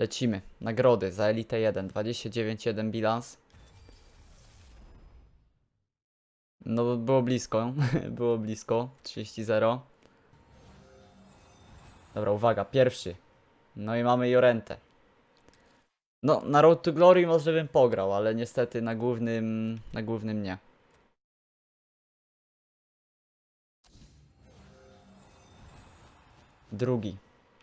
Lecimy. Nagrody za Elite 1. 29,1 bilans. No, było blisko. było blisko. 30-0. Dobra, uwaga. Pierwszy. No i mamy Jorentę. No, na Road to Glory może bym pograł, ale niestety na głównym, na głównym nie. Drugi.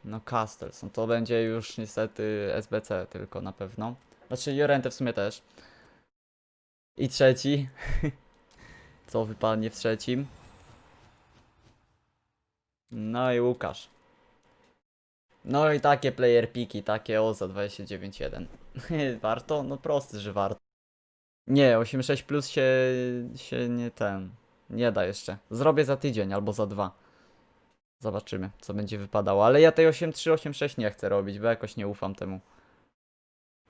No Castles, no to będzie już niestety SBC tylko na pewno. Znaczy Jorentę w sumie też. I trzeci. Co wypadnie w trzecim? No i Łukasz. No i takie player piki, takie OZA 29.1. warto? No prosty, że warto. Nie, 8.6 plus się, się nie ten. Nie da jeszcze. Zrobię za tydzień albo za dwa. Zobaczymy, co będzie wypadało. Ale ja tej 8.3, 8.6 nie chcę robić, bo jakoś nie ufam temu.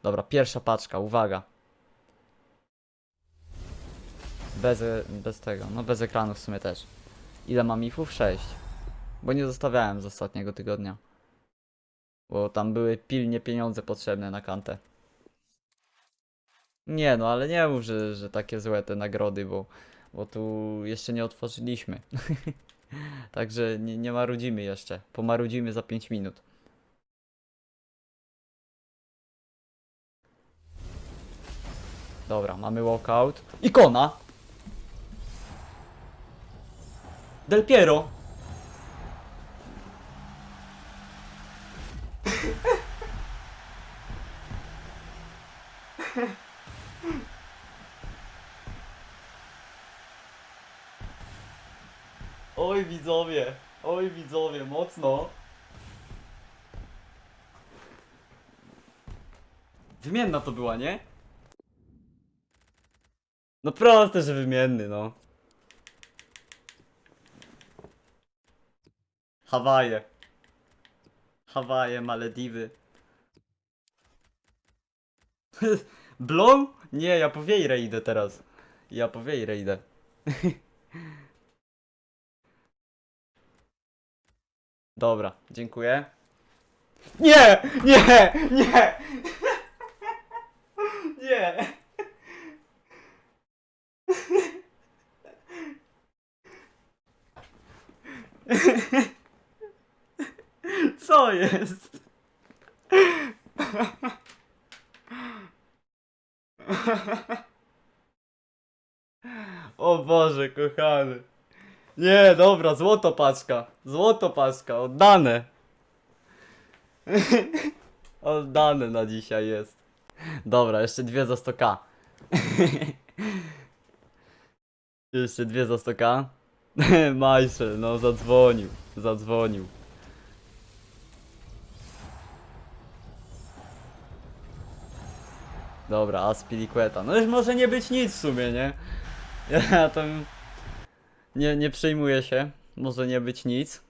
Dobra, pierwsza paczka, uwaga. Bez, e- bez tego, no bez ekranu w sumie też. Ile mam ifów? 6. Bo nie zostawiałem z ostatniego tygodnia. Bo tam były pilnie pieniądze potrzebne na kantę. Nie no, ale nie mów, że, że takie złe te nagrody, bo, bo tu jeszcze nie otworzyliśmy. Także nie, nie marudzimy jeszcze. Pomarudzimy za 5 minut. Dobra, mamy walkout. Ikona! Del Piero! Oj widzowie, oj widzowie, mocno. Wymienna to była, nie? No proste, że wymienny, no. Hawaje. Hawaje, Malediwy. Blow? Nie, ja po Wiejre idę teraz. Ja po Wiejre idę. Dobra, dziękuję. Nie! Nie! Nie! Nie! Co jest? O Boże, kochany. Nie, dobra, złoto paczka. Złoto paczka, oddane. oddane na dzisiaj jest. Dobra, jeszcze dwie za 100k. jeszcze dwie za 100k. Majszel, no zadzwonił, zadzwonił. Dobra, Aspiliqueta. No już może nie być nic w sumie, nie? Ja tam nie, nie przejmuję się. Może nie być nic.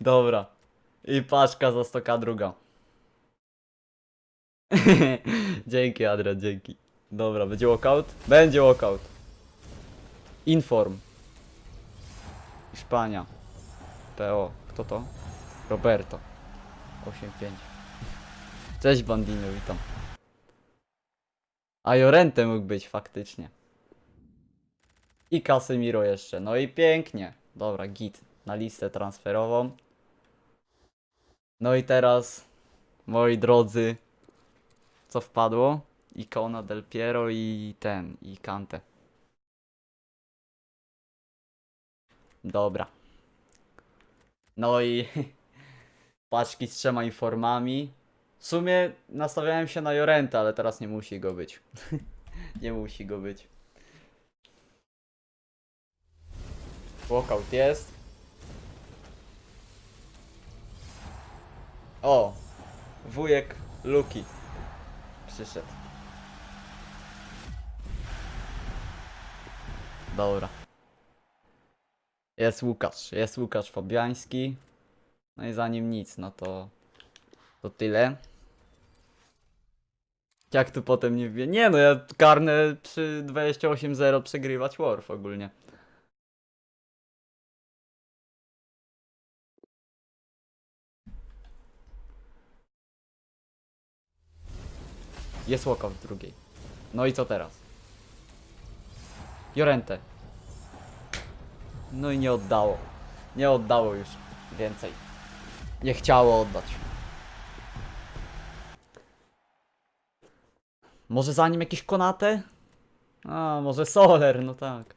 Dobra. I paczka za 100k druga. dzięki Adrian, dzięki. Dobra, będzie walkout? Będzie walkout. Inform. Hiszpania. PO. Kto to? Roberto. 85. Cześć Bandino, witam. A Jorente mógł być faktycznie. I Casemiro jeszcze. No i pięknie. Dobra, git. Na listę transferową. No i teraz, moi drodzy, co wpadło? Ikona Del Piero i ten, i Kante. Dobra. No i paczki z trzema informami. W sumie nastawiałem się na Jorenta, ale teraz nie musi go być. nie musi go być. Walkout jest. O! Wujek Luki. Przyszedł. Dobra. Jest Łukasz. Jest Łukasz Fabiański. No i za nim nic, no to... To tyle. Jak tu potem nie wie? Nie no, ja karnę przy 28-0 przegrywać Warf ogólnie. Jest walkout w drugiej. No i co teraz? Jorente. No i nie oddało. Nie oddało już więcej. Nie chciało oddać. Może za nim jakiś konate? A, może Soler, no tak.